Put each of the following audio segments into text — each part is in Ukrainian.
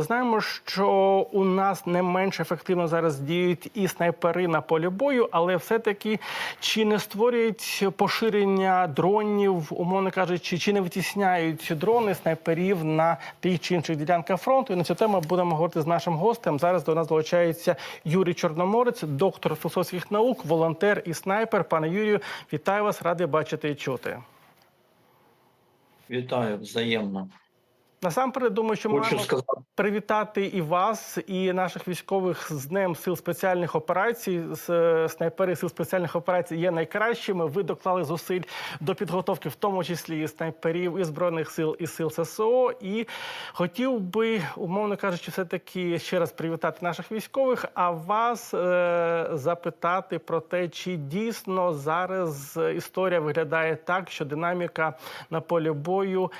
Знаємо, що у нас не менш ефективно зараз діють і снайпери на полі бою, але все-таки чи не створюють поширення дронів, умовно кажучи, чи не витісняють дрони снайперів на тих чи інших ділянках фронту? І на цю тему будемо говорити з нашим гостем. Зараз до нас долучається Юрій Чорноморець, доктор філософських наук, волонтер і снайпер. Пане Юрію, вітаю вас, радий бачити і чути. Вітаю взаємно. Насамперед, думаю, що Хочу маємо сказати, привітати і вас, і наших військових з Днем сил спеціальних операцій. З е, снайпери сил спеціальних операцій є найкращими. Ви доклали зусиль до підготовки, в тому числі і снайперів, і збройних сил, і сил ССО. І хотів би, умовно кажучи, все таки ще раз привітати наших військових. А вас е- запитати про те, чи дійсно зараз історія виглядає так, що динаміка на полі бою.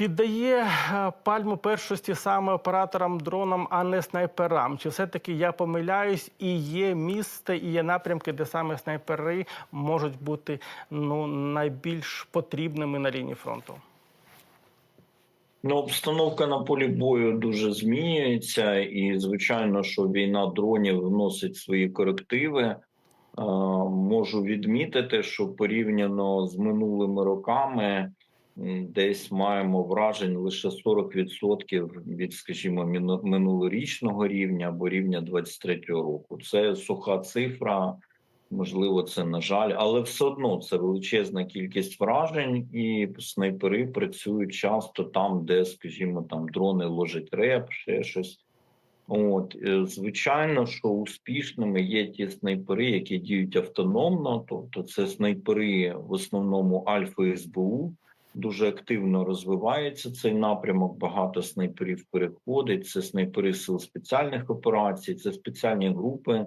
Віддає е, пальму першості саме операторам дронам, а не снайперам. Чи все-таки я помиляюсь, і є місце, і є напрямки, де саме снайпери можуть бути ну найбільш потрібними на лінії фронту? ну, обстановка на полі бою дуже змінюється, і звичайно, що війна дронів вносить свої корективи. Е, Можу відмітити, що порівняно з минулими роками десь маємо вражень лише 40% від, скажімо, минулорічного рівня або рівня 23-го року. Це суха цифра. Можливо, це на жаль, але все одно це величезна кількість вражень, і снайпери працюють часто там, де, скажімо, там дрони ложать реп, ще щось. От, е, звичайно, що успішними є ті снайпери, які діють автономно, тобто це снайпери в основному Альфа СБУ. Дуже активно розвивається цей напрямок. Багато снайперів переходить. Це снайпери сил спеціальних операцій, це спеціальні групи,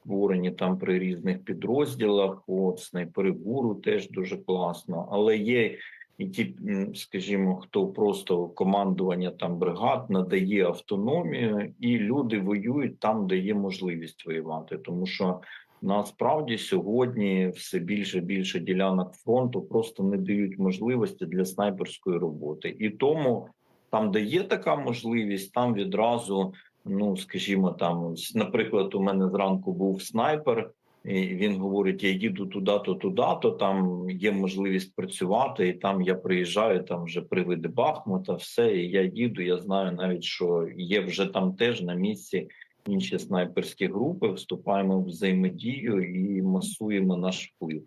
створені там при різних підрозділах. От снайпери гуру теж дуже класно. Але є і ті, скажімо, хто просто командування там бригад надає автономію, і люди воюють там, де є можливість воювати, тому що. Насправді сьогодні все більше і більше ділянок фронту просто не дають можливості для снайперської роботи, і тому там, де є така можливість, там відразу ну скажімо, там, наприклад, у мене зранку був снайпер, і він говорить: я їду туди-то, туди-то, там є можливість працювати, і там я приїжджаю, там вже привиди Бахмута, все, і я їду. Я знаю навіть, що є вже там теж на місці інші снайперські групи. Вступаємо в взаємодію і масуємо наш вплив.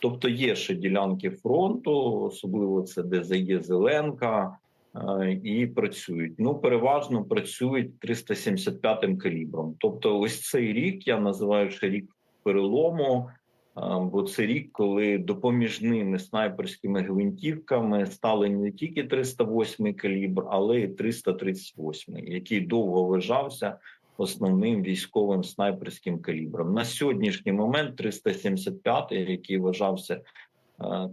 Тобто є ще ділянки фронту, особливо це де є Зеленка, е, і працюють. Ну, переважно працюють 375-м калібром. Тобто, ось цей рік я називаю ще рік перелому, е, бо це рік, коли допоміжними снайперськими гвинтівками стали не тільки 308 калібр, але й 338, який довго вважався основним військовим снайперським калібром. На сьогоднішній момент 375, який вважався е,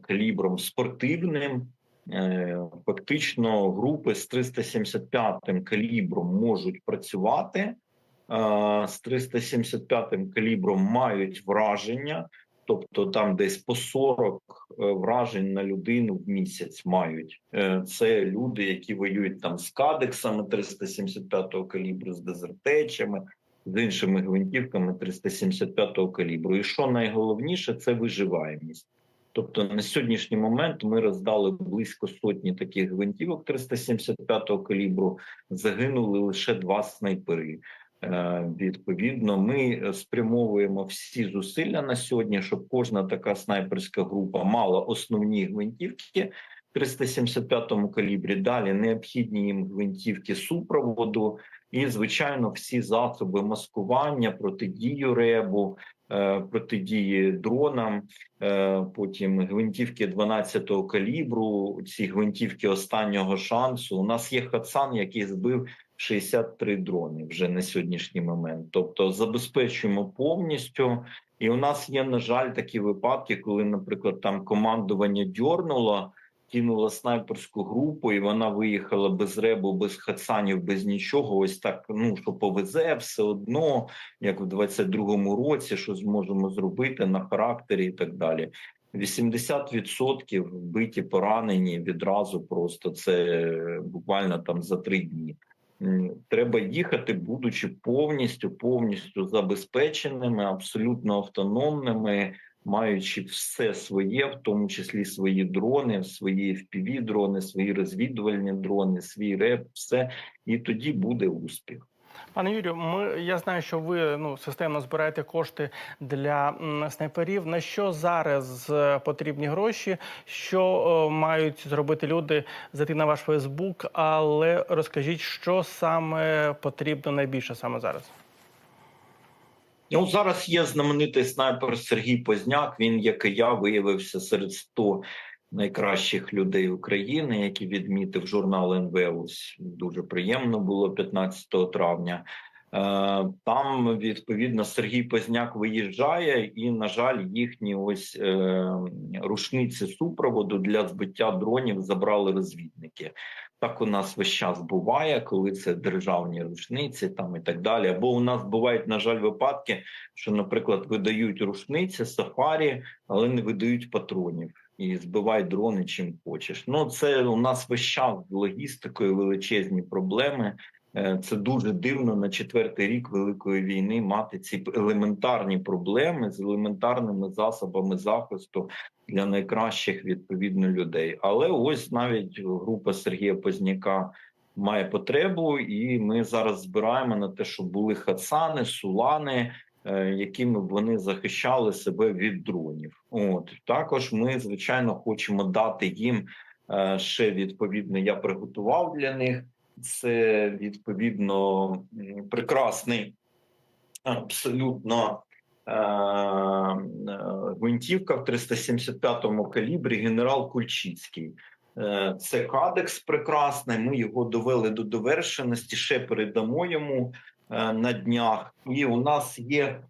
калібром спортивним. Е, Фактично, групи з 375 калібром можуть працювати. е, З 375 калібром мають враження, тобто там десь по 40 е, вражень на людину в місяць мають. Е, Це люди, які воюють там з кадексами 375 калібру, з дезертечами, з іншими гвинтівками 375 калібру. І що найголовніше, це виживаємість. Тобто на сьогоднішній момент ми роздали близько сотні таких гвинтівок 375-го калібру. Загинули лише два снайпери. Е, Відповідно, ми спрямовуємо всі зусилля на сьогодні, щоб кожна така снайперська група мала основні гвинтівки. 375-му калібрі далі необхідні їм гвинтівки супроводу, і звичайно, всі засоби маскування, протидію ребу, е, протидії дронам. Е, Потім гвинтівки 12-го калібру, ці гвинтівки останнього шансу. У нас є Хацан, який збив 63 дрони вже на сьогоднішній момент. Тобто забезпечуємо повністю. І у нас є, на жаль, такі випадки, коли, наприклад, там командування дьорнуло, кинуло снайперську групу, і вона виїхала без ребу, без хацанів, без нічого. Ось так, ну що повезе все одно, як в 22-му році, що зможемо зробити на характері і так далі. 80% вбиті, поранені відразу просто це буквально там за три дні. треба їхати, будучи повністю повністю забезпеченими, абсолютно автономними, маючи все своє, в тому числі свої дрони, свої fpv дрони, свої розвідувальні дрони, свій реп, все і тоді буде успіх. Пане Юрію, ми я знаю, що ви ну системно збираєте кошти для снайперів. На що зараз е, потрібні гроші? Що е, мають зробити люди? Зайти на ваш Фейсбук, але розкажіть, що саме потрібно найбільше саме зараз. Ну зараз є знаменитий снайпер Сергій Позняк. Він, як і я, виявився серед 100 найкращих людей України, які відмітив журнал НВ. Ось дуже приємно було 15 травня. Е, Там відповідно Сергій Позняк виїжджає, і на жаль, їхні ось е, рушниці супроводу для збиття дронів забрали розвідники. Так у нас весь час буває, коли це державні рушниці, там і так далі. Або у нас бувають, на жаль, випадки, що, наприклад, видають рушниці, сафарі, але не видають патронів і збивають дрони чим хочеш. Ну це у нас весь час з логістикою величезні проблеми. Е, Це дуже дивно на четвертий рік великої війни мати ці елементарні проблеми з елементарними засобами захисту для найкращих відповідно людей. Але ось навіть група Сергія Позняка має потребу, і ми зараз збираємо на те, щоб були хацани, сулани, е, якими б вони захищали себе від дронів. От також ми звичайно хочемо дати їм е, ще відповідно. Я приготував для них це відповідно прекрасний, абсолютно е, е, гвинтівка в 375-му калібрі генерал Кульчицький. Е, Це кадекс прекрасний. Ми його довели до довершеності. Ще передамо йому на днях. І у нас є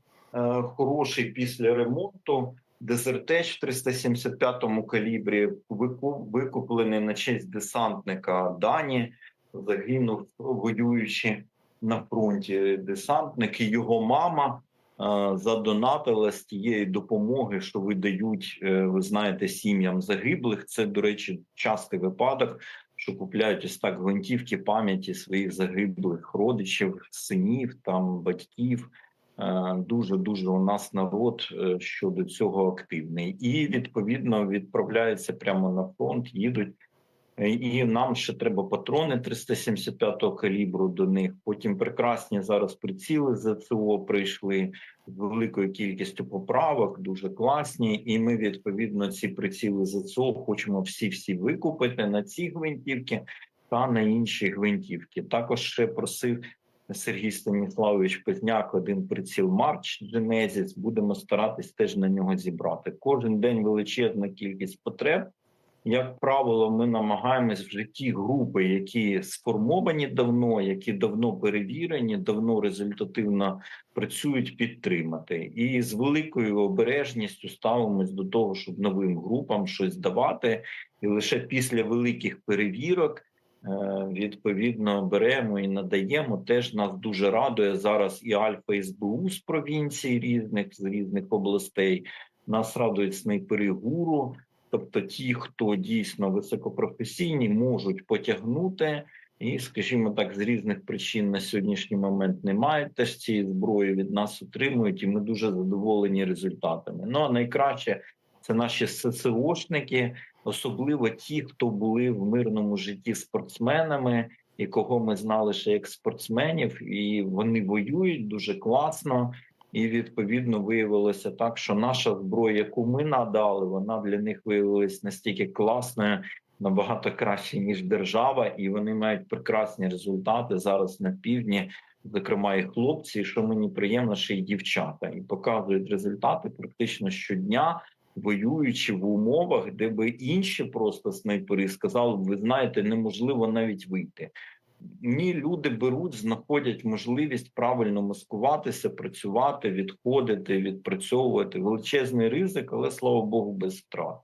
хороший після ремонту. Дезертеч в 375-му калібрі викуплений на честь десантника Дані загинув воюючи на фронті. Десантник і його мама е, задонатила з тієї допомоги, що видають, е, ви знаєте, сім'ям загиблих. Це, до речі, частий випадок, що купляють ось так гвинтівки пам'яті своїх загиблих родичів, синів, там батьків. Дуже дуже у нас народ е, щодо цього активний, і відповідно відправляються прямо на фронт, їдуть. Е, І нам ще треба патрони 375-го калібру до них. Потім прекрасні зараз приціли ЗЦО прийшли з великою кількістю поправок, дуже класні. І ми відповідно ці приціли ЗЦО хочемо всі всі викупити на ці гвинтівки та на інші гвинтівки. Також ще просив Сергій Станіславович Пезняк один приціл Марч Genesis. Будемо старатись теж на нього зібрати. Кожен день величезна кількість потреб. Як правило, ми намагаємось в житті групи, які сформовані давно, які давно перевірені, давно результативно працюють, підтримати. І з великою обережністю ставимось до того, щоб новим групам щось давати, і лише після великих перевірок. е, Відповідно, беремо і надаємо. Теж нас дуже радує зараз і Альфа СБУ з провінцій різних з різних областей. Нас радують снайпери гуру. Тобто, ті, хто дійсно високопрофесійні, можуть потягнути, і, скажімо так, з різних причин на сьогоднішній момент не мають теж цієї зброї від нас отримують, і ми дуже задоволені результатами. Ну а найкраще це наші ССОшники, особливо ті, хто були в мирному житті спортсменами, і кого ми знали ще як спортсменів, і вони воюють дуже класно. І відповідно виявилося так, що наша зброя, яку ми надали, вона для них виявилась настільки класною, набагато краще ніж держава, і вони мають прекрасні результати зараз на півдні. Зокрема, і хлопці, і що мені приємно, ще й дівчата, і показують результати практично щодня, воюючи в умовах, де би інші просто снайпери сказали, ви знаєте, неможливо навіть вийти. Ні, люди беруть, знаходять можливість правильно маскуватися, працювати, відходити, відпрацьовувати величезний ризик, але слава Богу, без втрат.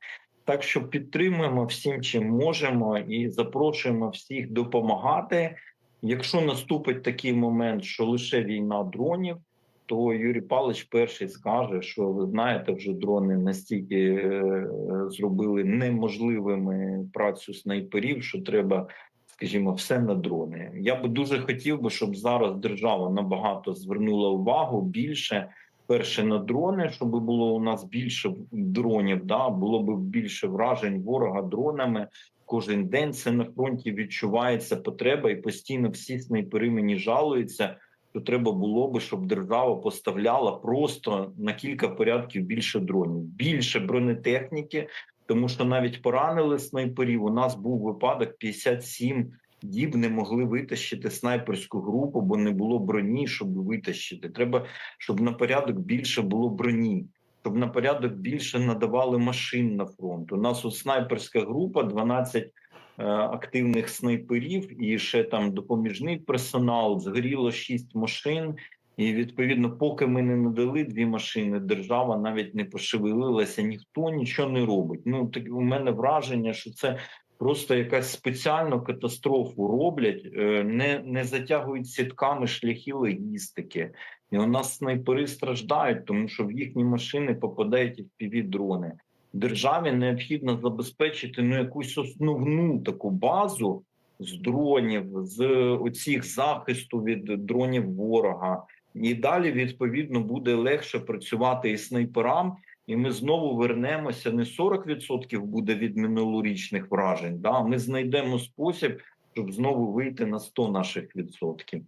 Так що підтримуємо всім, чим можемо, і запрошуємо всіх допомагати. Якщо наступить такий момент, що лише війна дронів, то Юрій Павлович перший скаже, що ви знаєте, вже дрони настільки е, зробили неможливими працю снайперів, що треба скажімо, все на дрони. Я би дуже хотів би, щоб зараз держава набагато звернула увагу більше. Перше на дрони, щоб було у нас більше дронів, да було б більше вражень ворога дронами. Кожен день це на фронті відчувається потреба, і постійно всі снайпери мені жалуються. То треба було би, щоб держава поставляла просто на кілька порядків більше дронів, більше бронетехніки, тому що навіть поранили снайперів. У нас був випадок 57 діб не могли витащити снайперську групу, бо не було броні, щоб витащити. Треба, щоб на порядок більше було броні, щоб на порядок більше надавали машин на фронт. У нас от снайперська група, 12 е, активних снайперів, і ще там допоміжний персонал. Згоріло 6 машин. І відповідно, поки ми не надали дві машини, держава навіть не пошевелилася, ніхто нічого не робить. Ну так у мене враження, що це просто якась спеціальну катастрофу роблять, е, не, не затягують сітками шляхи логістики. І у нас снайпери страждають, тому що в їхні машини попадають fpv дрони. Державі необхідно забезпечити ну якусь основну таку базу з дронів, з оцих захисту від дронів ворога. І далі відповідно буде легше працювати і снайперам, і ми знову вернемося. Не 40% буде від минулорічних вражень. Да, ми знайдемо спосіб, щоб знову вийти на 100 наших відсотків.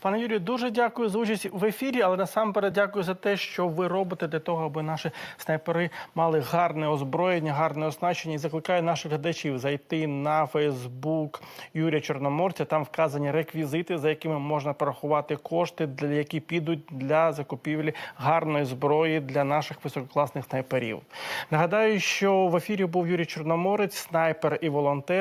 Пане Юрію, дуже дякую за участь в ефірі, але насамперед дякую за те, що ви робите для того, аби наші снайпери мали гарне озброєння, гарне оснащення. І закликаю наших глядачів зайти на Фейсбук Юрія Чорноморця. Там вказані реквізити, за якими можна порахувати кошти, для які підуть для закупівлі гарної зброї для наших висококласних снайперів. Нагадаю, що в ефірі був Юрій Чорноморець, снайпер і волонтер.